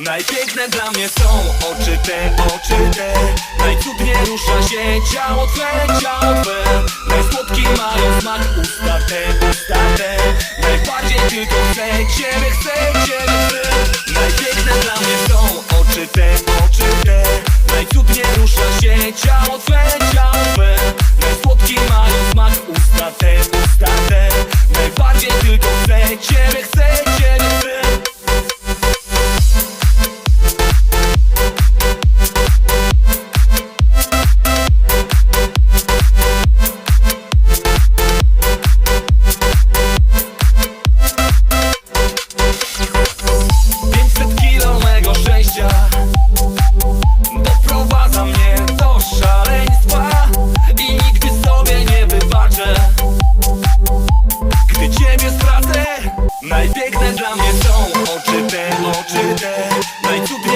Najpiękne dla mnie są oczy te, oczy te. Najcudnie rusza się ciało twe, ciało twe. Najsłodki mają smak usta te, usta te. Najbardziej tylko chcę ciebie, chcę ciebie, chcę Najpiękne dla mnie są oczy te, oczy te. Najcudnie rusza się ciało twe, Najpiękne dla mnie są oczy te, oczy te. Najcudnie